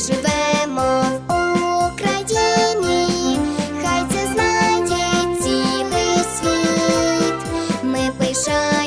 живемо в Україні, хай це знає цілий світ. Ми пишаємо.